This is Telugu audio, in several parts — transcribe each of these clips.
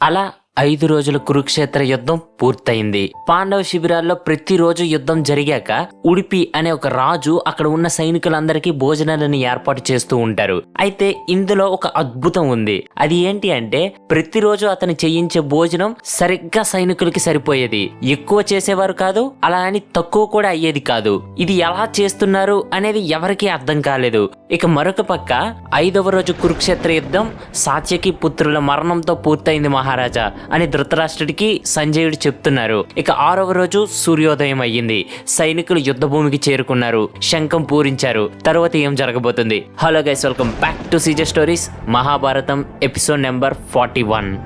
అలా ఐదు రోజుల కురుక్షేత్ర యుద్ధం పూర్తయింది. పాండవ శిబిరాల్లో ప్రతిరోజు యుద్ధం జరిగాక ఉడిపి అనే ఒక రాజు అక్కడ ఉన్న సైనికులందరికీ భోజనాలను ఏర్పాటు చేస్తూ ఉంటారు. అయితే ఇందులో ఒక అద్భుతం ఉంది. అది ఏంటి అంటే ప్రతిరోజు అతను చేయించే భోజనం సరిగ్గా సైనికులకి సరిపోయేది. ఎక్కువ చేసేవారు కాదు అలా అని తక్కువ కూడా అయ్యేది కాదు. ఇది ఎలా చేస్తున్నారు అనేది ఎవరికీ అర్థం కాలేదు. ఇక మరొక పక్క ఐదవ రోజు కురుక్షేత్ర యుద్ధం సాత్యకి పుత్రుల మరణంతో పూర్తయింది మహారాజా. అని ధృతరాష్ట్రుడికి సంజయుడు చెప్తున్నారు. ఇక ఆరవ రోజు సూర్యోదయం అయ్యింది. సైనికులు యుద్ధ భూమికి చేరుకున్నారు. శంఖం పూరించారు. తర్వాత ఏం జరగబోతుంది? Hello guys welcome back to Caesar stories. Mahabharatam episode number forty one.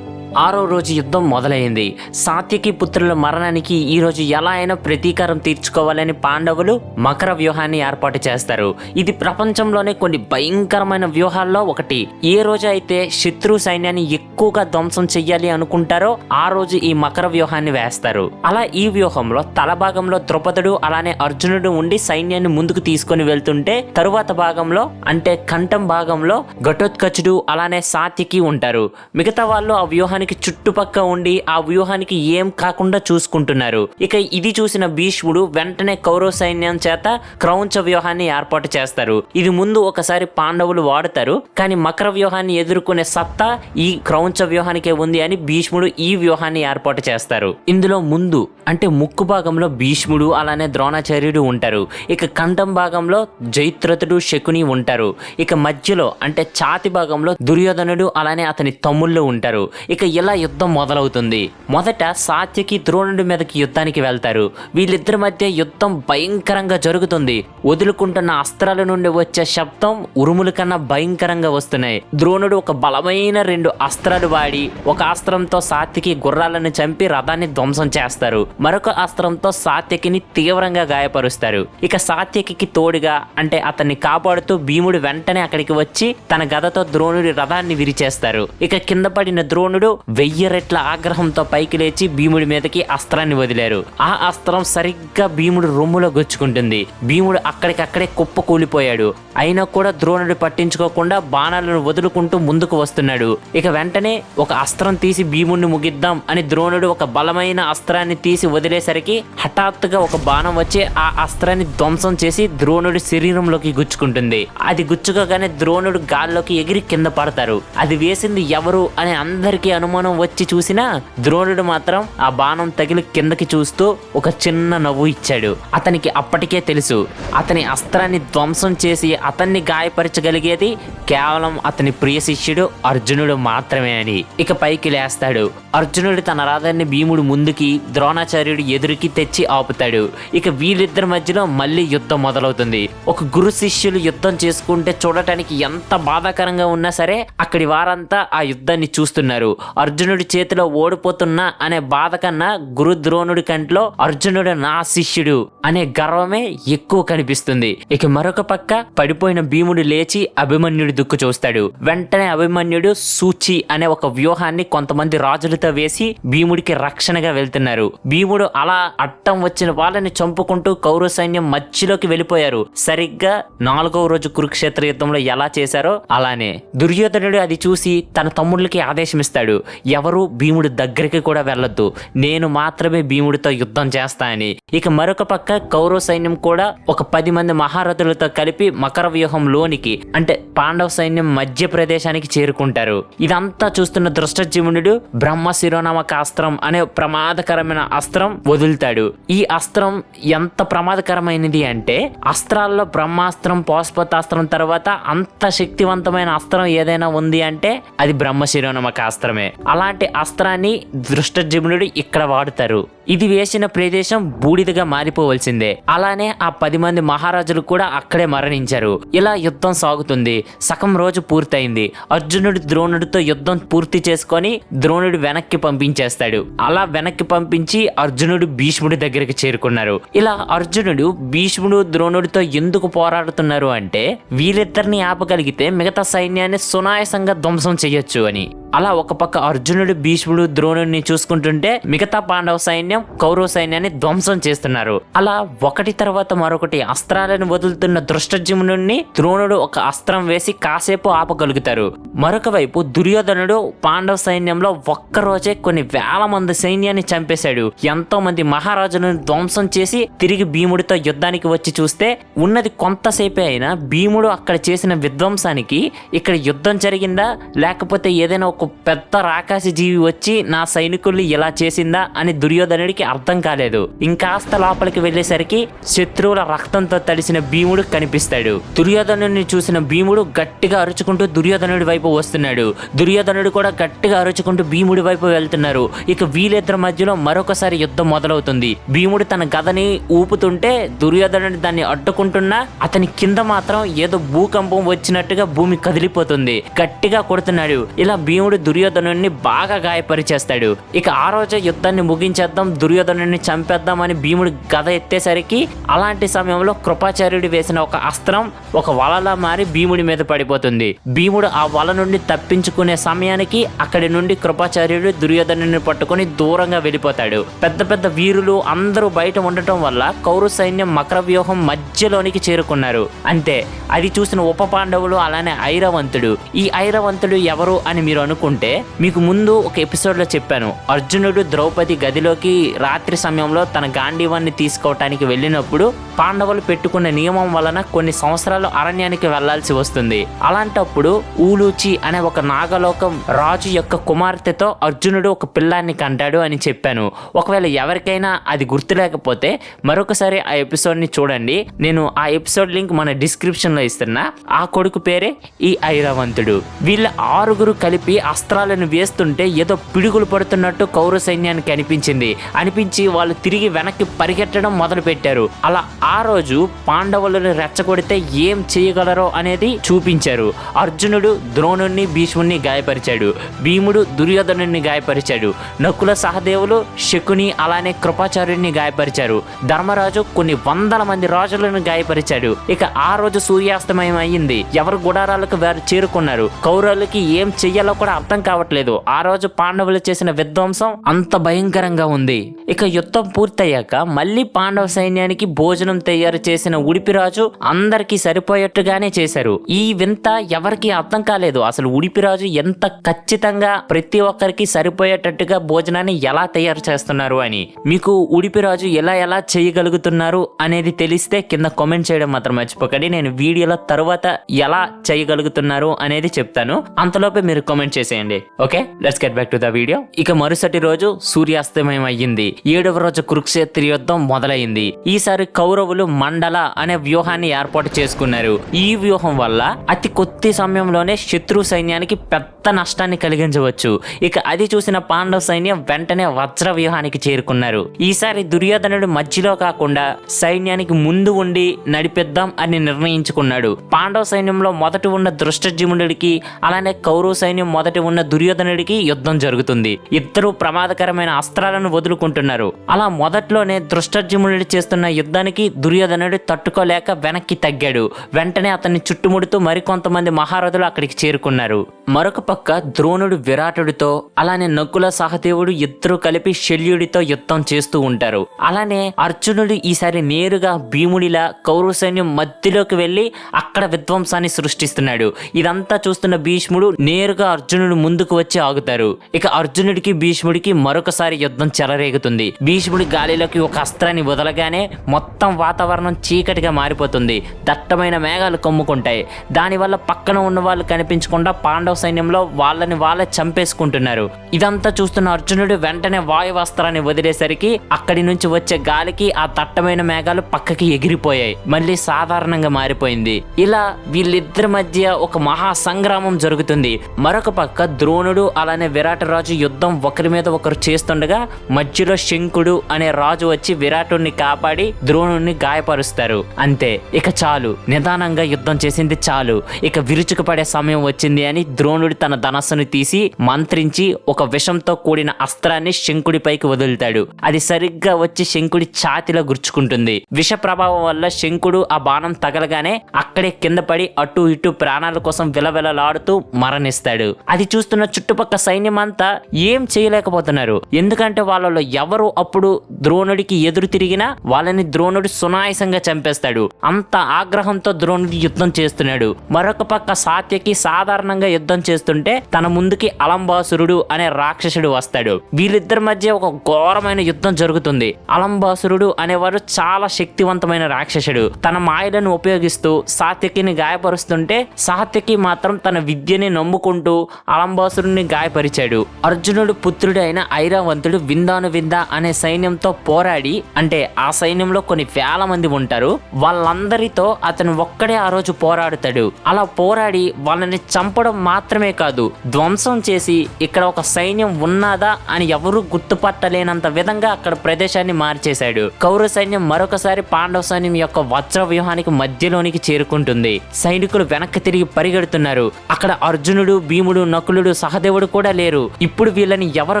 ఆరో రోజు యుద్ధం మొదలైంది. సాత్యకి పుత్రుల మరణానికి ఈ రోజు ఎలా అయినా ప్రతీకారం తీర్చుకోవాలని పాండవులు మకర వ్యూహాన్ని ఏర్పాటు చేస్తారు. ఇది ప్రపంచంలోనే కొన్ని భయంకరమైన వ్యూహాల్లో ఒకటి. ఏ రోజు అయితే శత్రు సైన్యాన్ని ఎక్కువగా ధ్వంసం చెయ్యాలి అనుకుంటారో ఆ రోజు ఈ మకర వ్యూహాన్ని వేస్తారు. అలా ఈ వ్యూహంలో తల భాగంలో ద్రుపదుడు అలానే అర్జునుడు ఉండి సైన్యాన్ని ముందుకు తీసుకొని వెళ్తుంటే తరువాత భాగంలో అంటే కంఠం భాగంలో ఘటోత్కచుడు అలానే సాత్యకి ఉంటారు. మిగతా వాళ్ళు ఆ వ్యూహానికి చుట్టుపక్క ఉండి ఆ వ్యూహానికి ఏం కాకుండా చూసుకుంటున్నారు. ఇక ఇది చూసిన భీష్ముడు వెంటనే కౌరవ సైన్యం చేత క్రౌంచ వ్యూహాన్ని ఏర్పాటు చేస్తారు. ఇది ముందు ఒకసారి పాండవులు వాడతారు కానీ మకర వ్యూహాన్ని ఎదుర్కొనే సత్తా ఈ క్రౌంచ వ్యూహానికే ఉంది అని భీష్ముడు ఈ వ్యూహాన్ని ఏర్పాటు చేస్తారు. ఇందులో ముందు అంటే ముక్కు భాగంలో భీష్ముడు అలానే ద్రోణాచార్యుడు ఉంటారు. ఇక కంఠం భాగంలో జైత్రతుడు శకుని ఉంటారు. ఇక మధ్యలో అంటే ఛాతి భాగంలో దుర్యోధనుడు అలానే అతని తమ్ముళ్ళు ఉంటారు. ఇక ఇలా యుద్ధం మొదలవుతుంది? మొదట సాత్యకి ద్రోణుడి మీదకి యుద్ధానికి వెళ్తారు. వీళ్ళిద్దరి మధ్య యుద్ధం భయంకరంగా జరుగుతుంది. వదులుకుంటున్న అస్త్రాల నుండి వచ్చే శబ్దం ఉరుముల కన్నా భయంకరంగా వస్తున్నాయి. ద్రోణుడు ఒక బలమైన రెండు అస్త్రాలు వాడి ఒక అస్త్రంతో సాత్యకి గుర్రాలను చంపి రథాన్ని ధ్వంసం చేస్తారు. మరొక అస్త్రంతో సాత్యకిని తీవ్రంగా గాయపరుస్తారు. ఇక సాత్యకి తోడుగా అంటే అతన్ని కాపాడుతూ భీముడు వెంటనే అక్కడికి వచ్చి తన గదతో ద్రోణుడి రథాన్ని విరిచేస్తారు. ఇక కింద పడిన ద్రోణుడు వెయ్యి రెట్ల ఆగ్రహంతో పైకి లేచి భీముడి మీదకి అస్త్రాన్ని వదిలారు. ఆ అస్త్రం సరిగ్గా భీముడు రొమ్ములో గుచ్చుకుంటుంది. భీముడు అక్కడికక్కడే కుప్ప కూలిపోయాడు. అయినా కూడా ద్రోణుడు పట్టించుకోకుండా బాణాలను వదులుకుంటూ ముందుకు వస్తున్నాడు. ఇక వెంటనే ఒక అస్త్రం తీసి భీముడిని ముగిద్దాం అని ద్రోణుడు ఒక బలమైన అస్త్రాన్ని తీసి వదిలేసరికి హఠాత్తుగా ఒక బాణం వచ్చి ఆ అస్త్రాన్ని ధ్వంసం చేసి ద్రోణుడి శరీరంలోకి గుచ్చుకుంటుంది. అది గుచ్చుకోగానే ద్రోణుడు గాల్లోకి ఎగిరి కింద పడతారు. అది వేసింది ఎవరు అని అందరికీ అను హనుమానం వచ్చి చూసినా ద్రోణుడు మాత్రం ఆ బాణం తగిలి కిందకి చూస్తూ ఒక చిన్న నవ్వు ఇచ్చాడు. అతనికి అప్పటికే తెలుసు అతని అస్త్రాన్ని ధ్వంసం చేసి అతన్ని గాయపరచగలిగేది కేవలం అతని ప్రియ శిష్యుడు అర్జునుడు మాత్రమే అని. ఇక పైకి లేస్తాడు. అర్జునుడు తన రథాన్ని భీముడు ముందుకి ద్రోణాచార్యుడు ఎదురుకి తెచ్చి ఆపుతాడు. ఇక వీళ్ళిద్దరి మధ్యలో మళ్ళీ యుద్ధం మొదలవుతుంది. ఒక గురు శిష్యులు యుద్ధం చేసుకుంటే చూడటానికి ఎంత బాధాకరంగా ఉన్నా సరే అక్కడి వారంతా ఆ యుద్ధాన్ని చూస్తున్నారు. అర్జునుడి చేతిలో ఓడిపోతున్నా అనే బాధ కన్నా గురు ద్రోణుడి కంట్లో అర్జునుడు నా శిష్యుడు అనే గర్వమే ఎక్కువ కనిపిస్తుంది. ఇక మరొక పక్క పడిపోయిన భీముడు లేచి అభిమన్యుడి దుక్కు చూస్తాడు. వెంటనే అభిమన్యుడు సూచి అనే ఒక వ్యూహాన్ని కొంతమంది రాజులతో వేసి భీముడికి రక్షణగా వెళ్తున్నారు. భీముడు అలా అట్టం వచ్చిన వాళ్ళని చంపుకుంటూ కౌరవ సైన్యం మధ్యలోకి వెళ్ళిపోయారు. సరిగ్గా నాలుగవ రోజు కురుక్షేత్ర యుద్ధంలో ఎలా చేశారో అలానే. దుర్యోధనుడు అది చూసి తన తమ్ముళ్ళకి ఆదేశమిస్తాడు. ఎవరు భీముడి దగ్గరికి కూడా వెళ్ళొద్దు. నేను మాత్రమే భీముడితో యుద్ధం చేస్తా అని ఇక మరొక పక్క కౌరవ సైన్యం కూడా ఒక పది మంది మహారథులతో కలిపి మకర వ్యూహంలోనికి అంటే పాండవ సైన్యం మధ్య ప్రదేశానికి చేరుకుంటారు. ఇదంతా చూస్తున్న దృష్టజీవునుడు బ్రహ్మ శిరోనామక అస్త్రం అనే ప్రమాదకరమైన అస్త్రం వదులుతాడు. ఈ అస్త్రం ఎంత ప్రమాదకరమైనది అంటే అస్త్రాల్లో బ్రహ్మాస్త్రం పోస్పతాస్త్రం తర్వాత అంత శక్తివంతమైన అస్త్రం ఏదైనా ఉంది అంటే అది బ్రహ్మ శిరోనామక అస్త్రమే అలాంటి అస్త్రాన్ని దృష్టజీవునుడు ఇక్కడ వాడుతారు. ఇది వేసిన ప్రదేశం బూడిదగా మారిపోవలసిందే. అలానే ఆ పది మంది మహారాజులు కూడా అక్కడే మరణించారు. ఇలా యుద్ధం సాగుతుంది. సగం రోజు పూర్తయింది. అర్జునుడు ద్రోణుడితో యుద్ధం పూర్తి చేసుకొని ద్రోణుడు వెనక్కి పంపించేస్తాడు. అలా వెనక్కి పంపించి అర్జునుడు భీష్ముడి దగ్గరికి చేరుకున్నారు. ఇలా అర్జునుడు భీష్ముడు ద్రోణుడితో ఎందుకు పోరాడుతున్నారు అంటే వీరిద్దరిని ఆపగలిగితే మిగతా సైన్యాన్ని సునాయాసంగా ధ్వంసం చేయొచ్చు అని. అలా ఒక పక్క అర్జునుడు భీష్ముడు ద్రోణుడిని చూసుకుంటుంటే మిగతా పాండవ సైన్యం కౌరవ సైన్యాన్ని ధ్వంసం చేస్తున్నారు. అలా ఒకటి తర్వాత మరొకటి అస్త్రాలను వదులుతున్న దృష్టజుమ్నుడిని ద్రోణుడు ఒక అస్త్రం వేసి కాసేపు ఆపగలుగుతారు. మరొక వైపు దుర్యోధనుడు పాండవ సైన్యంలో ఒక్కరోజే కొన్ని వేల మంది సైన్యాన్ని చంపేశాడు. ఎంతో మంది మహారాజులను ధ్వంసం చేసి తిరిగి భీముడితో యుద్ధానికి వచ్చి చూస్తే ఉన్నది కొంతసేపే అయినా భీముడు అక్కడ చేసిన విధ్వంసానికి ఇక్కడ యుద్ధం జరిగిందా లేకపోతే ఏదైనా ఒక పెద్ద రాకాసి జీవి వచ్చి నా సైనికుల్ని ఇలా చేసిందా అని దుర్యోధనుడికి అర్థం కాలేదు. ఇంకాస్త లోపలికి వెళ్ళేసరికి శత్రువుల రక్తంతో తడిసిన భీముడు కనిపిస్తాడు. దుర్యోధనుడిని చూసిన భీముడు గట్టిగా అరుచుకుంటూ దుర్యోధనుడి వైపు వస్తున్నాడు. దుర్యోధనుడు కూడా గట్టిగా అరుచుకుంటూ భీముడి వైపు వెళ్తున్నారు. ఇక వీళ్ళిద్దరి మధ్యలో మరొకసారి యుద్ధం మొదలవుతుంది. భీముడు తన గదని ఊపుతుంటే దుర్యోధనుడు దాన్ని అడ్డుకుంటున్నా అతని కింద మాత్రం ఏదో భూకంపం వచ్చినట్టుగా భూమి కదిలిపోతుంది. గట్టిగా కొడుతున్నాడు. ఇలా భీముడు దుర్యోధనుడిని బాగా గాయపరిచేస్తాడు. ఇక ఆ రోజు యుద్ధాన్ని ముగించేద్దాం దుర్యోధనుడిని చంపేద్దాం అని భీముడు గద ఎత్తేసరికి అలాంటి సమయంలో కృపాచార్యుడు వేసిన ఒక అస్త్రం ఒక వలలా మారి భీముడి మీద పడిపోతుంది. భీముడు ఆ వల నుండి తప్పించుకునే సమయానికి అక్కడి నుండి కృపాచార్యుడు దుర్యోధనుని పట్టుకొని దూరంగా వెళ్ళిపోతాడు. పెద్ద పెద్ద వీరులు అందరూ బయట ఉండటం వల్ల కౌరు సైన్యం మకర వ్యూహం మధ్యలోనికి చేరుకున్నారు. అంతే అది చూసిన ఉప పాండవులు అలానే ఐరవంతుడు. ఈ ఐరవంతుడు ఎవరు అని మీరు అనుకుంటే మీకు ముందు ఒక ఎపిసోడ్లో చెప్పాను. అర్జునుడు ద్రౌపది గదిలోకి రాత్రి సమయంలో తన గాంధీవాన్ని తీసుకోవటానికి వెళ్ళినప్పుడు పాండవులు పెట్టుకున్న నియమం వలన కొన్ని సంవత్సరాలు అరణ్యానికి వెళ్ళాల్సి వస్తుంది. అలాంటప్పుడు ఊలూచి అనే ఒక నాగలోకం రాజు యొక్క కుమార్తెతో అర్జునుడు ఒక పిల్లాన్ని కంటాడు అని చెప్పాను. ఒకవేళ ఎవరికైనా అది గుర్తులేకపోతే మరొకసారి ఆ ఎపిసోడ్ని చూడండి. నేను ఆ ఎపిసోడ్ లింక్ మన డిస్క్రిప్షన్లో ఇస్తున్నా. ఆ కొడుకు పేరే ఈ ఐరావంతుడు. వీళ్ళ ఆరుగురు కలిపి అస్త్రాలను వేస్తుంటే ఏదో పిడుగులు పడుతున్నట్టు కౌరవ సైన్యానికి అనిపించింది. అనిపించి వాళ్ళు తిరిగి వెనక్కి పరిగెట్టడం మొదలుపెట్టారు. అలా ఆ రోజు పాండవులను రెచ్చగొడితే ఏం చేయగలరో అనేది చూపించారు. అర్జునుడు ద్రోణుణ్ణి భీష్ముణ్ణి గాయపరిచాడు. భీముడు దుర్యోధనుణ్ణి గాయపరిచాడు. నకుల సహదేవులు శకుని అలానే కృపాచార్యుడిని గాయపరిచారు. ధర్మరాజు కొన్ని వందల మంది రాజులను గాయపరిచాడు. ఇక ఆ రోజు సూర్యాస్తమయం అయ్యింది. ఎవరు గుడారాలకు వారు చేరుకున్నారు? కౌరవులకి ఏం చెయ్యాలో కూడా అర్థం కావట్లేదు. ఆ రోజు పాండవులు చేసిన విధ్వంసం అంత భయంకరంగా ఉంది. ఇక యుద్ధం పూర్తయ్యాక మళ్ళీ పాండవ సైన్యానికి భోజనం తయారు చేసిన ఉడిపిరాజు అందరికీ సరిపోయేట్టుగానే చేశారు. ఈ వింత ఎవరికి అర్థం కాలేదు. అసలు ఉడిపిరాజు ఎంత ఖచ్చితంగా ప్రతి ఒక్కరికి సరిపోయేటట్టుగా భోజనాన్ని ఎలా తయారు చేస్తున్నారు అని. మీకు ఉడిపిరాజు ఎలా ఎలా చేయగలుగుతున్నారు అనేది తెలిస్తే కింద కామెంట్ చేయడం మాత్రం మర్చిపోకండి. నేను వీడియోలో తర్వాత ఎలా చేయగలుగుతున్నారు అనేది చెప్తాను. అంతలోపే మీరు కామెంట్ చేసేయండి. Okay let's get back to the video ఇక మరుసటి రోజు సూర్యాస్తమయం అయ్యింది. ఏడవ రోజు కురుక్షేత్ర యుద్ధం మొదలైంది. ఈసారి కౌరవులు మండల అనే వ్యూహాన్ని ఏర్పాటు చేసుకున్నారు. ఈ వ్యూహం వల్ల అతి కొద్ది సమయంలోనే శత్రు సైన్యానికి పెద్ద నష్టాన్ని కలిగించవచ్చు. ఇక అది చూసిన పాండవ సైన్యం వెంటనే వజ్ర వ్యూహానికి చేరుకున్నారు. ఈసారి దుర్యోధనుడు మధ్యలో కాకుండా సైన్యానికి ముందు ఉండి నడిపిద్దాం అని నిర్ణయించుకున్నాడు. పాండవ సైన్యంలో మొదట ఉన్న దృష్టజిమునుడికి అలానే కౌరవ సైన్యం మొదట ఉన్న దుర్యోధనుడికి యుద్ధం జరుగుతుంది. ఇద్దరు ప్రమాదకరమైన అస్త్రాలను వదులుకుంటున్నారు. అలా మొదట్లోనే దృష్టర్జుమునుడు చేస్తున్న యుద్ధానికి దుర్యోధనుడు తట్టుకోలేక వెనక్కి తగ్గాడు. వెంటనే అతన్ని చుట్టుముడుతూ మరికొంతమంది మహారథులు అక్కడికి చేరుకున్నారు. మరొక పక్క ద్రోణుడు విరాటుడితో అలానే నకుల సహదేవుడు ఇద్దరు కలిపి శల్యుడితో యుద్ధం చేస్తూ ఉంటారు. అలానే అర్జునుడు ఈసారి నేరుగా భీముడిలా కౌరవ సైన్యం మధ్యలోకి వెళ్ళి అక్కడ విధ్వంసాన్ని సృష్టిస్తున్నాడు. ఇదంతా చూస్తున్న భీష్ముడు నేరుగా అర్జును అర్జునుడు ముందుకు వచ్చి ఆగుతారు. ఇక అర్జునుడికి భీష్ముడికి మరొకసారి యుద్ధం చెలరేగుతుంది. భీష్ముడి గాలిలోకి ఒక అస్త్రాన్ని వదలగానే మొత్తం వాతావరణం చీకటిగా మారిపోతుంది. దట్టమైన మేఘాలు కమ్ముకుంటాయి. దానివల్ల పక్కన ఉన్న వాళ్ళు కనిపించకుండా పాండవ సైన్యంలో వాళ్ళని వాళ్ళే చంపేసుకుంటున్నారు. ఇదంతా చూస్తున్న అర్జునుడు వెంటనే వాయువస్త్రాన్ని వదిలేసరికి అక్కడి నుంచి వచ్చే గాలికి ఆ దట్టమైన మేఘాలు పక్కకి ఎగిరిపోయాయి. మళ్ళీ సాధారణంగా మారిపోయింది. ఇలా వీళ్ళిద్దరి మధ్య ఒక మహా సంగ్రామం జరుగుతుంది. మరొక పక్క ద్రోణుడు అలానే విరాట రాజు యుద్ధం ఒకరి మీద ఒకరు చేస్తుండగా మధ్యలో శంకుడు అనే రాజు వచ్చి విరాటుణ్ణి కాపాడి ద్రోణుడిని గాయపరుస్తారు. అంతే ఇక చాలు. నిదానంగా యుద్ధం చేసింది చాలు. ఇక విరుచుకుపడే సమయం వచ్చింది అని ద్రోణుడు తన ధనస్సును తీసి మంత్రించి ఒక విషంతో కూడిన అస్త్రాన్ని శంకుడిపైకి వదులుతాడు. అది సరిగ్గా వచ్చి శంకుడి ఛాతిలో గుర్చుకుంటుంది. విష ప్రభావం వల్ల శంకుడు ఆ బాణం తగలగానే అక్కడే కింద పడి అటు ఇటు ప్రాణాల కోసం విలవిలలాడుతూ మరణిస్తాడు. అది అది చూస్తున్న చుట్టుపక్కల సైన్యం అంతా ఏం చేయలేకపోతున్నారు. ఎందుకంటే వాళ్ళలో ఎవరు అప్పుడు ద్రోణుడికి ఎదురు తిరిగినా వాళ్ళని ద్రోణుడు సునాయసంగా చంపేస్తాడు. అంత ఆగ్రహంతో ద్రోణుడు యుద్ధం చేస్తున్నాడు. మరొక పక్క సాత్యకి సాధారణంగా యుద్ధం చేస్తుంటే తన ముందుకి అలంబాసురుడు అనే రాక్షసుడు వస్తాడు. వీళ్ళిద్దరి మధ్య ఒక ఘోరమైన యుద్ధం జరుగుతుంది. అలంబాసురుడు అనేవాడు చాలా శక్తివంతమైన రాక్షసుడు. తన మాయలను ఉపయోగిస్తూ సాత్యకిని గాయపరుస్తుంటే సాత్యకి మాత్రం తన విద్యని నమ్ముకుంటూ అలంబాసురుడిని గాయపరిచాడు. అర్జునుడు పుత్రుడు అయిన ఐరావంతుడు విందాను విందా అనే సైన్యంతో పోరాడి అంటే ఆ సైన్యంలో కొన్ని వేల మంది ఉంటారు వాళ్ళందరితో అతను ఒక్కడే ఆ రోజు పోరాడుతాడు. అలా పోరాడి వాళ్ళని చంపడం మాత్రమే కాదు ధ్వంసం చేసి ఇక్కడ ఒక సైన్యం ఉన్నదా అని ఎవరూ గుర్తుపట్టలేనంత విధంగా అక్కడ ప్రదేశాన్ని మార్చేశాడు. కౌరవ సైన్యం మరొకసారి పాండవ సైన్యం యొక్క వజ్ర వ్యూహానికి మధ్యలోనికి చేరుకుంటుంది. సైనికులు వెనక్కి తిరిగి పరిగెడుతున్నారు. అక్కడ అర్జునుడు భీముడు నకులుడు సహదేవుడు కూడా లేరు. ఇప్పుడు వీళ్ళని ఎవరు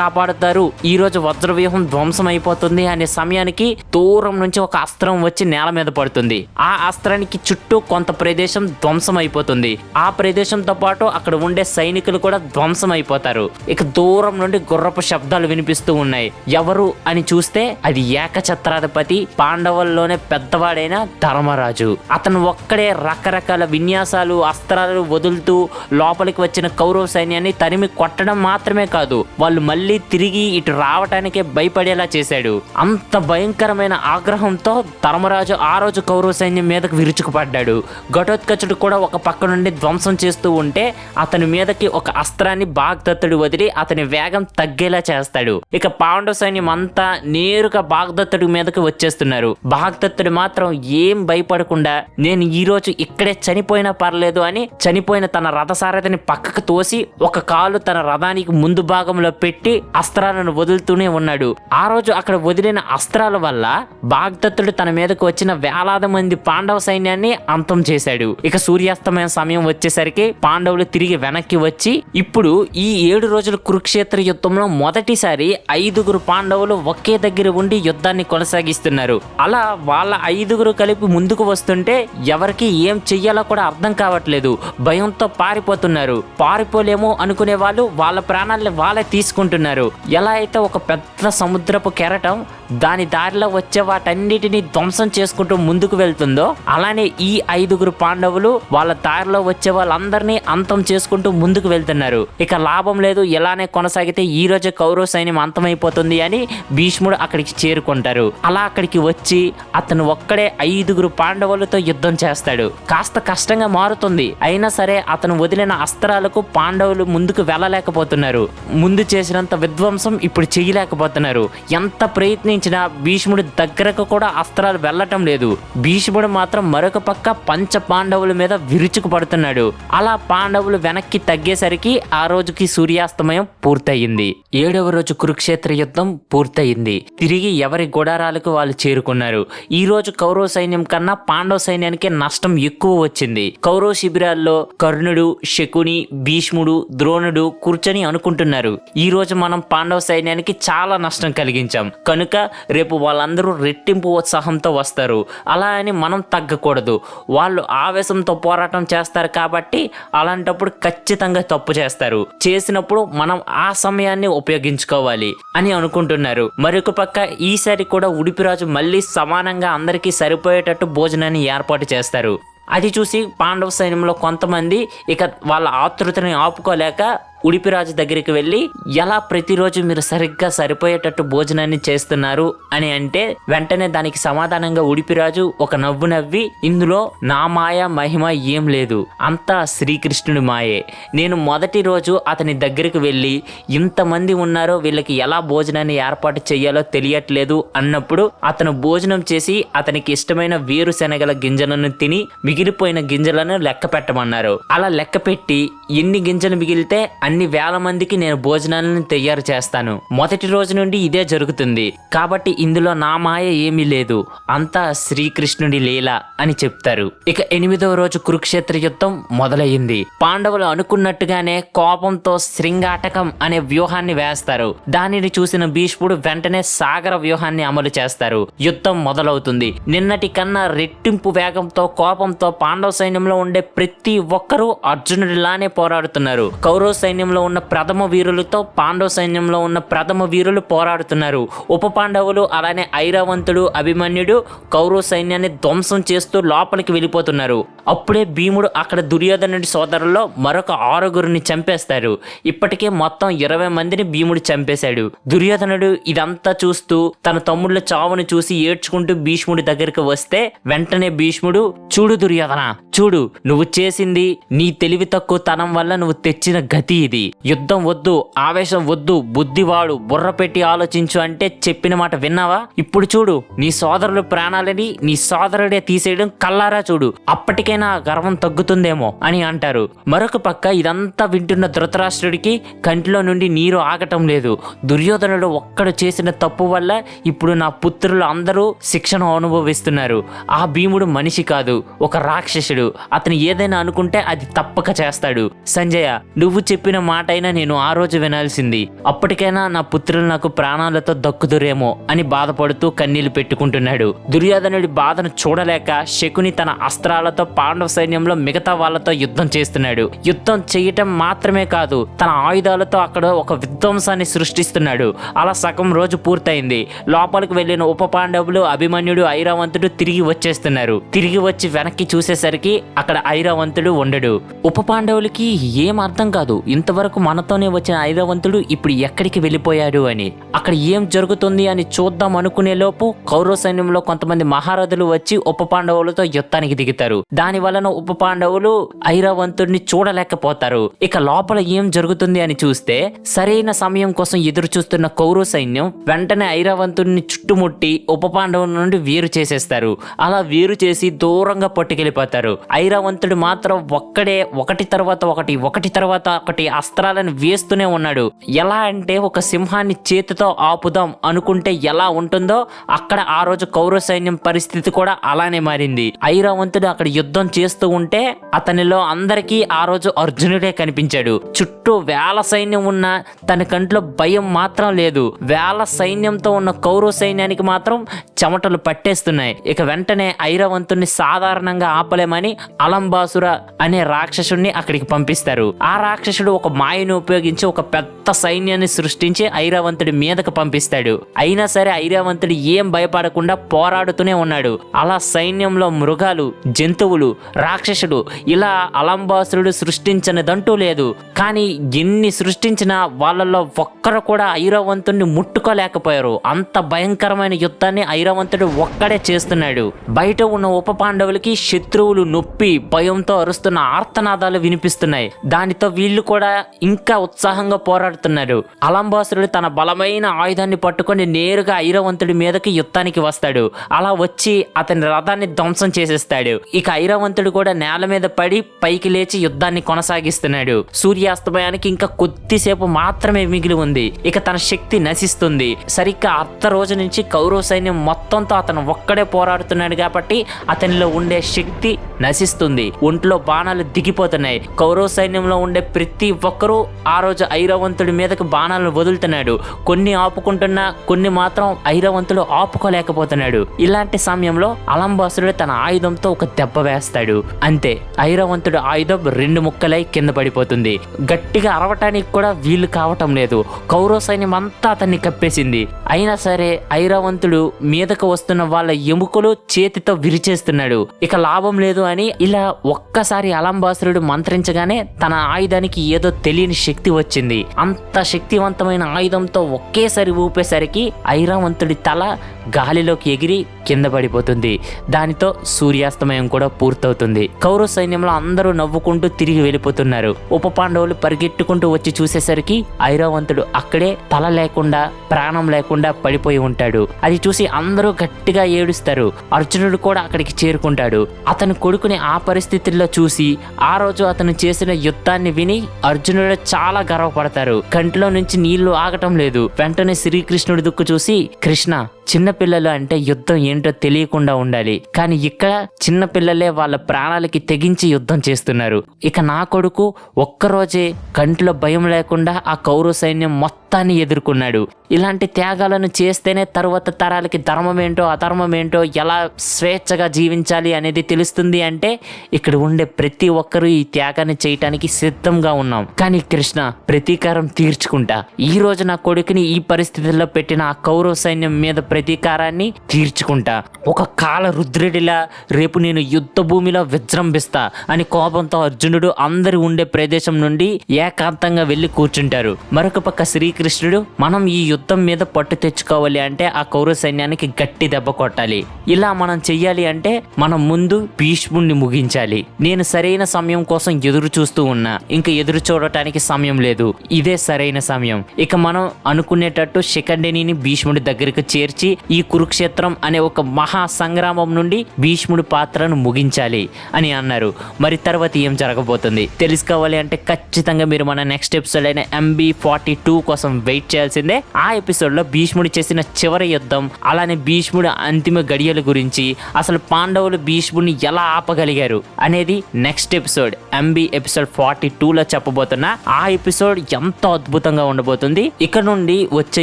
కాపాడుతారు? ఈ రోజు వజ్రవ్యూహం ధ్వంసం అయిపోతుంది అనే సమయానికి దూరం నుంచి ఒక అస్త్రం వచ్చి నేల మీద పడుతుంది. ఆ అస్త్రానికి చుట్టూ కొంత ప్రదేశం ధ్వంసం అయిపోతుంది. ఆ ప్రదేశంతో పాటు అక్కడ ఉండే సైనికులు కూడా ధ్వంసం అయిపోతారు. ఇక దూరం నుండి గుర్రపు శబ్దాలు వినిపిస్తూ ఉన్నాయి. ఎవరు అని చూస్తే అది ఏకఛత్రాధిపతి పాండవుల్లోనే పెద్దవాడైన ధర్మరాజు. అతను ఒక్కడే రకరకాల విన్యాసాలు అస్త్రాలు వదులుతూ లోపలికి వచ్చిన కౌరవ సైన్యాన్ని తరిమి కొట్టడం మాత్రమే కాదు వాళ్ళు మళ్ళీ తిరిగి ఇటు రావటానికే భయపడేలా చేశాడు. అంత భయంకరమైన ఆగ్రహంతో ధర్మరాజు ఆ రోజు కౌరవ సైన్యం మీదకు విరుచుకుపడ్డాడు. ఘటోత్కచుడు కూడా ఒక పక్క నుండి ధ్వంసం చేస్తూ ఉంటే అతని మీదకి ఒక అస్త్రాన్ని బాగ్దత్తుడు వదిలి అతని వేగం తగ్గేలా చేస్తాడు. ఇక పాండవ సైన్యం అంతా నేరుగా బాగ్దత్తుడి మీదకి వచ్చేస్తున్నారు. బాగ్దత్తుడు మాత్రం ఏం భయపడకుండా నేను ఈ రోజు ఇక్కడే చనిపోయినా పర్లేదు అని చనిపోయిన తన రథసారథిని పక్కకు తోసి ఒక కాలు తన రథానికి ముందు భాగంలో పెట్టి అస్త్రాలను వదులుతూనే ఉన్నాడు. ఆ రోజు అక్కడ వదిలిన అస్త్రాల వల్ల బాగ్దత్తుడు తన మీదకు వచ్చిన వేలాది మంది పాండవ సైన్యాన్ని అంతం చేశాడు. ఇక సూర్యాస్తమయం సమయం వచ్చేసరికి పాండవులు తిరిగి వెనక్కి వచ్చి ఇప్పుడు ఈ ఏడు రోజుల కురుక్షేత్ర యుద్ధంలో మొదటిసారి ఐదుగురు పాండవులు ఒకే దగ్గర ఉండి యుద్ధాన్ని కొనసాగిస్తున్నారు. అలా వాళ్ళ ఐదుగురు కలిపి ముందుకు వస్తుంటే ఎవరికి ఏం చెయ్యాలో కూడా అర్థం కావట్లేదు. భయంతో పారిపోతున్నారు. పారిపోలే పారిపోలేమో అనుకునే వాళ్ళు వాళ్ళ ప్రాణాలని వాళ్ళే తీసుకుంటున్నారు. ఎలా అయితే ఒక పెద్ద సముద్రపు కెరటం దాని దారిలో వచ్చే వాటన్నిటిని ధ్వంసం చేసుకుంటూ ముందుకు వెళ్తుందో అలానే ఈ ఐదుగురు పాండవులు వాళ్ళ దారిలో వచ్చే వాళ్ళందరినీ అంతం చేసుకుంటూ ముందుకు వెళ్తున్నారు. ఇక లాభం లేదు ఇలానే కొనసాగితే ఈ రోజే కౌరవ సైన్యం అంతమైపోతుంది అని భీష్ముడు అక్కడికి చేరుకుంటారు. అలా అక్కడికి వచ్చి అతను ఒక్కడే ఐదుగురు పాండవులతో యుద్ధం చేస్తాడు. కాస్త కష్టంగా మారుతుంది. అయినా సరే అతను వదిలిన అస్త్రాలకు పాండ పాండవులు ముందుకు వెళ్ళలేకపోతున్నారు. ముందు చేసినంత విధ్వంసం ఇప్పుడు చేయలేకపోతున్నారు. ఎంత ప్రయత్నించినా భీష్ముడి దగ్గరకు కూడా అస్త్రాలు వెళ్ళటం లేదు. భీష్ముడు మాత్రం మరొక పక్క పంచ పాండవుల మీద విరుచుకు పడుతున్నాడు అలా పాండవులు వెనక్కి తగ్గేసరికి ఆ రోజుకి సూర్యాస్తమయం పూర్తయింది. ఏడవ రోజు కురుక్షేత్ర యుద్ధం పూర్తయింది. తిరిగి ఎవరి గుడారాలకు వాళ్ళు చేరుకున్నారు. ఈ రోజు కౌరవ సైన్యం కన్నా పాండవ సైన్యానికి నష్టం ఎక్కువ వచ్చింది. కౌరవ శిబిరాల్లో కర్ణుడు శకుని భీష్ముడు ద్రోణుడు కూర్చొని అనుకుంటున్నారు. ఈ రోజు మనం పాండవ సైన్యానికి చాలా నష్టం కలిగించాం. కనుక రేపు వాళ్ళందరూ రెట్టింపు ఉత్సాహంతో వస్తారు. అలా అని మనం తగ్గకూడదు. వాళ్ళు ఆవేశంతో పోరాటం చేస్తారు కాబట్టి అలాంటప్పుడు ఖచ్చితంగా తప్పు చేస్తారు. చేసినప్పుడు మనం ఆ సమయాన్ని ఉపయోగించుకోవాలి అని అనుకుంటున్నారు. మరొక పక్క ఈసారి కూడా ఉడిపిరాజు మళ్ళీ సమానంగా అందరికీ సరిపోయేటట్టు భోజనాన్ని ఏర్పాటు చేస్తారు. అది చూసి పాండవ సైన్యంలో కొంతమంది ఇక వాళ్ళ ఆతృతని ఆపుకోలేక ఉడిపిరాజు దగ్గరికి వెళ్ళి ఎలా ప్రతిరోజు మీరు సరిగ్గా సరిపోయేటట్టు భోజనాన్ని చేస్తున్నారు? అని అంటే వెంటనే దానికి సమాధానంగా ఉడిపిరాజు ఒక నవ్వు నవ్వి ఇందులో నా మాయ మహిమ ఏం లేదు. అంతా శ్రీకృష్ణుడి మాయే. నేను మొదటి రోజు అతని దగ్గరికి వెళ్ళి ఇంతమంది ఉన్నారో వీళ్ళకి ఎలా భోజనాన్ని ఏర్పాటు చేయాలో తెలియట్లేదు అన్నప్పుడు అతను భోజనం చేసి అతనికి ఇష్టమైన వేరుశనగల గింజలను తిని మిగిలిపోయిన గింజలను లెక్క పెట్టమన్నారు. అలా లెక్క పెట్టి ఎన్ని గింజలు మిగిలితే అన్ని వేల మందికి నేను భోజనాలను తయారు చేస్తాను. మొదటి రోజు నుండి ఇదే జరుగుతుంది. కాబట్టి ఇందులో నా మాయ ఏమీ లేదు. అంతా శ్రీకృష్ణుడి లీల అని చెప్తారు. ఇక ఎనిమిదవ రోజు కురుక్షేత్ర యుద్ధం మొదలయ్యింది. పాండవులు అనుకున్నట్టుగానే కోపంతో శృంగాటకం అనే వ్యూహాన్ని వేస్తారు. దానిని చూసిన భీష్ముడు వెంటనే సాగర వ్యూహాన్ని అమలు చేస్తారు. యుద్ధం మొదలవుతుంది. నిన్నటి కన్నా రెట్టింపు వేగంతో కోపంతో పాండవ సైన్యంలో ఉండే ప్రతి ఒక్కరూ అర్జునుడిలానే పోరాడుతున్నారు. కౌరవ సైన్యం సైన్యంలో ఉన్న ప్రథమ వీరులతో పాండవ సైన్యంలో ఉన్న ప్రథమ వీరులు పోరాడుతున్నారు. ఉప పాండవులు అలానే ఐరావంతుడు అభిమన్యుడు కౌరవ సైన్యాన్ని ధ్వంసం చేస్తూ లోపలికి వెళ్ళిపోతున్నారు. అప్పుడే భీముడు అక్కడ దుర్యోధనుడి సోదరుల్లో మరొక ఆరుగురిని చంపేస్తారు. ఇప్పటికే మొత్తం ఇరవై మందిని భీముడు చంపేశాడు. దుర్యోధనుడు ఇదంతా చూస్తూ తన తమ్ముళ్ళ చావును చూసి ఏడ్చుకుంటూ భీష్ముడి దగ్గరికి వస్తే వెంటనే భీష్ముడు చూడు దుర్యోధన చూడు నువ్వు చేసింది నీ తెలివి తక్కువ తనం వల్ల నువ్వు తెచ్చిన గతి ఇది. యుద్ధం వద్దు ఆవేశం వద్దు బుద్ధివాడు బుర్ర పెట్టి ఆలోచించు అంటే చెప్పిన మాట విన్నావా? ఇప్పుడు చూడు నీ సోదరుల ప్రాణాలని నీ సోదరుడే తీసేయడం కల్లారా చూడు. అప్పటికైనా గర్వం తగ్గుతుందేమో అని అంటారు. మరొక పక్క ఇదంతా వింటున్న ధృతరాష్ట్రుడికి కంటిలో నుండి నీరు ఆగటం లేదు. దుర్యోధనుడు ఒక్కడు చేసిన తప్పు వల్ల ఇప్పుడు నా పుత్రులు అందరూ శిక్షను అనుభవిస్తున్నారు. ఆ భీముడు మనిషి కాదు ఒక రాక్షసుడు. అతను ఏదైనా అనుకుంటే అది తప్పక చేస్తాడు. సంజయ నువ్వు చెప్పిన మాట అయినా నేను ఆ రోజు వినాల్సింది. అప్పటికైనా నా పుత్రులు నాకు ప్రాణాలతో దక్కుదురేమో అని బాధపడుతూ కన్నీళ్ళు పెట్టుకుంటున్నాడు. దుర్యోధనుడి బాధను చూడలేక శకుని తన అస్త్రాలతో పాండవ సైన్యంలో మిగతా వాళ్ళతో యుద్ధం చేస్తున్నాడు. యుద్ధం చేయటం మాత్రమే కాదు తన ఆయుధాలతో అక్కడ ఒక విధ్వంసాన్ని సృష్టిస్తున్నాడు. అలా సగం రోజు పూర్తయింది. లోపలికి వెళ్ళిన ఉప పాండవులు అభిమన్యుడు ఐరావంతుడు తిరిగి వచ్చేస్తున్నారు. తిరిగి వచ్చి వెనక్కి చూసేసరికి అక్కడ ఐరావంతుడు ఉండడు. ఉప పాండవులకి ఏం అర్థం కాదు. ఇంతవరకు మనతోనే వచ్చిన ఐరావంతుడు ఇప్పుడు ఎక్కడికి వెళ్ళిపోయాడు అని. అక్కడ ఏం జరుగుతుంది అని చూద్దాం అనుకునే లోపు కౌరవ సైన్యంలో కొంతమంది మహారథులు వచ్చి ఉప పాండవులతో యుద్ధానికి దిగుతారు. దాని వలన ఉప పాండవులు ఐరావంతుడిని చూడలేకపోతారు. ఇక లోపల ఏం జరుగుతుంది అని చూస్తే సరైన సమయం కోసం ఎదురు చూస్తున్న కౌరవ సైన్యం వెంటనే ఐరావంతుడిని చుట్టుముట్టి ఉప పాండవుల నుండి వేరు చేసేస్తారు. అలా వేరు చేసి దూరంగా పట్టుకెళ్ళిపోతారు. ఐరావంతుడు మాత్రం ఒక్కడే ఒకటి తర్వాత ఒకటి ఒకటి తర్వాత ఒకటి అస్త్రాలను వేస్తూనే ఉన్నాడు. ఎలా అంటే ఒక సింహాన్ని చేతితో ఆపుదాం అనుకుంటే ఎలా ఉంటుందో అక్కడ ఆ రోజు కౌరవ సైన్యం పరిస్థితి కూడా అలానే మారింది. ఐరావంతుడు అక్కడ యుద్ధం చేస్తూ ఉంటే అతనిలో అందరికీ ఆ రోజు అర్జునుడే కనిపించాడు. చుట్టూ వేల సైన్యం ఉన్న తన కంట్లో భయం మాత్రం లేదు. వేల సైన్యంతో ఉన్న కౌరవ సైన్యానికి మాత్రం చెమటలు పట్టేస్తున్నాయి. ఇక వెంటనే ఐరావంతుణ్ణి సాధారణంగా ఆపలేమని అలంబాసుర అనే రాక్షసుణ్ణి అక్కడికి పంపిస్తారు. ఆ రాక్షసుడు ఒక మాయను ఉపయోగించి ఒక పెద్ద సైన్యాన్ని సృష్టించి ఐరావంతుడి మీదకు పంపిస్తాడు. అయినా సరే ఐరావంతుడు ఏం భయపడకుండా పోరాడుతూనే ఉన్నాడు. అలా సైన్యంలో మృగాలు జంతువులు రాక్షసుడు ఇలా అలంబాసురుడు సృష్టించనిదంటూ లేదు. కానీ ఎన్ని సృష్టించినా వాళ్ళలో ఒక్కరు కూడా ఐరావంతుడిని ముట్టుకోలేకపోయారు. అంత భయంకరమైన యుద్ధాన్ని ఐరావంతుడు ఒక్కడే చేస్తున్నాడు. బయట ఉన్న ఉప పాండవులకి శత్రువులు నొప్పి భయంతో అరుస్తున్న ఆర్తనాదాలు వినిపిస్తున్నాయి. దానితో వీళ్ళు కూడా ఇంకా ఉత్సాహంగా పోరాడుతున్నారు అలంబాసురుడు తన బలమైన ఆయుధాన్ని పట్టుకొని నేరుగా ఐరవంతుడి మీదకి యుద్ధానికి వస్తాడు. అలా వచ్చి అతని రథాన్ని ధ్వంసం చేసేస్తాడు. ఇక ఐరవంతుడు కూడా నేల మీద పడి పైకి లేచి యుద్ధాన్ని కొనసాగిస్తున్నాడు. సూర్యాస్తమయానికి ఇంకా కొద్దిసేపు మాత్రమే మిగిలి ఉంది. ఇక తన శక్తి నశిస్తుంది. సరిగ్గా అర్ధ రోజు నుంచి కౌరవ సైన్యం మొత్తంతో అతను ఒక్కడే పోరాడుతున్నాడు కాబట్టి అతనిలో ఉండే శక్తి నశిస్తుంది. ఒంట్లో బాణాలు దిగిపోతున్నాయి. కౌరవ సైన్యంలో ఉండే ప్రతి ఒక్కరూ ఆ రోజు ఐరావంతుడి మీదకి బాణాలను వదులుతున్నాడు. కొన్ని ఆపుకుంటున్నా కొన్ని మాత్రం ఐరావంతుడు ఆపుకోలేకపోతున్నాడు. ఇలాంటి సమయంలో అలంబాసురుడు తన ఆయుధంతో ఒక దెబ్బ వేస్తాడు. అంతే ఐరావంతుడు ఆయుధం రెండు ముక్కలై కింద పడిపోతుంది. గట్టిగా అరవటానికి కూడా వీలు కావటం లేదు. కౌరవ సైన్యం అంతా అతన్ని కప్పేసింది. అయినా సరే ఐరావంతుడు మీదకు వస్తున్న వాళ్ళ ఎముకలు చేతితో విరిచేస్తున్నాడు. ఇక లాభం లేదు అని ఇలా ఒక్కసారి అలంబాసురుడు మంత్రించగానే తన ఆయుధానికి ఏదో తెలియని శక్తి వచ్చింది. అంత శక్తివంతమైన ఆయుధంతో ఒకేసారి ఊపేసరికి ఐరావంతుడి తల గాలిలోకి ఎగిరి కింద పడిపోతుంది. దానితో సూర్యాస్తమయం కూడా పూర్తవుతుంది. కౌరవ సైన్యంలో అందరూ నవ్వుకుంటూ తిరిగి వెళ్ళిపోతున్నారు. ఉప పాండవులు పరిగెట్టుకుంటూ వచ్చి చూసేసరికి ఐరావంతుడు అక్కడే తల లేకుండా ప్రాణం లేకుండా పడిపోయి ఉంటాడు. అది చూసి అందరూ గట్టిగా ఏడుస్తారు. అర్జునుడు కూడా అక్కడికి చేరుకుంటాడు. అతను కొడుకుని ఆ పరిస్థితుల్లో చూసి ఆ రోజు అతను చేసిన యుద్ధాన్ని విని అర్జునుడు చాలా గర్వపడతారు. కంటిలో నుంచి నీళ్ళు ఆగటం లేదు. వెంటనే శ్రీకృష్ణుడి దుక్కు చూసి కృష్ణ చిన్నపిల్లలు అంటే యుద్ధం ఏంటో తెలియకుండా ఉండాలి. కానీ ఇక్కడ చిన్నపిల్లలే వాళ్ళ ప్రాణాలకి తెగించి యుద్ధం చేస్తున్నారు. ఇక నా కొడుకు ఒక్కరోజే కంట్లో భయం లేకుండా ఆ కౌరవ సైన్యం మొత్తాన్ని ఎదుర్కొన్నాడు. ఇలాంటి త్యాగాలను చేస్తేనే తరువాత తరాలకి ధర్మం ఏంటో అధర్మం ఏంటో ఎలా స్వేచ్ఛగా జీవించాలి అనేది తెలుస్తుంది అంటే ఇక్కడ ఉండే ప్రతి ఒక్కరూ ఈ త్యాగాన్ని చేయటానికి సిద్ధంగా ఉన్నాం. కానీ కృష్ణ ప్రతీకారం తీర్చుకుంటా. ఈ రోజు నా కొడుకుని ఈ పరిస్థితుల్లో పెట్టిన ఆ కౌరవ సైన్యం మీద ప్రతీకారాన్ని తీర్చుకుంటా. ఒక కాల రుద్రుడిలా రేపు నేను యుద్ధ భూమిలో విజృంభిస్తా అని కోపంతో అర్జునుడు అందరు ఉండే ప్రదేశం నుండి ఏకాంతంగా వెళ్ళి కూర్చుంటారు. మరొక పక్క శ్రీకృష్ణుడు మనం ఈ యుద్ధం మీద పట్టు తెచ్చుకోవాలి అంటే ఆ కౌరవ సైన్యానికి గట్టి దెబ్బ కొట్టాలి. ఇలా మనం చెయ్యాలి అంటే మనం ముందు భీష్ముణ్ణి ముగించాలి. నేను సరైన సమయం కోసం ఎదురు చూస్తూ ఉన్నా. ఇంకా ఎదురు చూడటానికి సమయం లేదు. ఇదే సరైన సమయం. ఇక మనం అనుకునేటట్టు శిఖండిని భీష్ముడి దగ్గరికి చేర్చి ఈ కురుక్షేత్రం అనే ఒక మహా సంగ్రామం నుండి భీష్ముడి పాత్రను ముగించాలి అని అన్నారు. మరి తర్వాత ఏం జరగబోతుంది? తెలుసుకోవాలి అంటే ఖచ్చితంగా మీరు మన నెక్స్ట్ ఎపిసోడ్ అయిన ఎంబీ ఫార్టీ టూ కోసం వెయిట్ చేయాల్సిందే. ఆ ఎపిసోడ్లో భీష్ముడు చేసిన చివరి యుద్ధం అలానే భీష్ముడి అంతిమ గడియల గురించి అసలు పాండవులు భీష్ముడిని ఎలా ఆపగలిగారు అనేది next episode MB episode forty లో చెప్పబోతున్నా ఆ ఎపిసోడ్ ఎంతో అద్భుతంగా ఉండబోతుంది. ఇక్కడ నుండి వచ్చే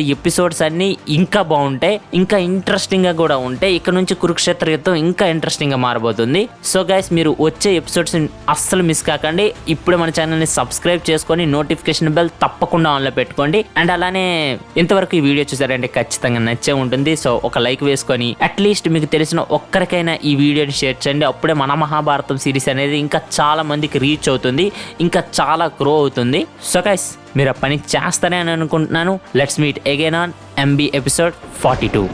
ఎపిసోడ్స్ అన్ని ఇంకా బాగుంటాయి ఇంకా ఇంట్రెస్టింగ్గా కూడా ఉంటే ఇక్కడ నుంచి కురుక్షేత్ర యుద్ధం ఇంకా ఇంట్రెస్టింగ్గా మారబోతుంది. సో గైస్ మీరు వచ్చే ఎపిసోడ్స్ అస్సలు మిస్ కాకండి. ఇప్పుడు మన ఛానల్ని సబ్స్క్రైబ్ చేసుకొని నోటిఫికేషన్ బెల్ తప్పకుండా ఆన్లో పెట్టుకోండి. అండ్ అలానే ఇంతవరకు ఈ వీడియో చూసారంటే ఖచ్చితంగా నచ్చే ఉంటుంది. సో ఒక లైక్ వేసుకొని అట్లీస్ట్ మీకు తెలిసిన ఒక్కరికైనా ఈ వీడియోని షేర్ చేయండి. అప్పుడే మన మహాభారతం సిరీస్ అనేది ఇంకా చాలా మందికి రీచ్ అవుతుంది. ఇంకా చాలా గ్రో అవుతుంది. సో గైస్ మీరు ఆ పని చేస్తారని అనుకుంటున్నాను. Let's meet again on MB episode forty two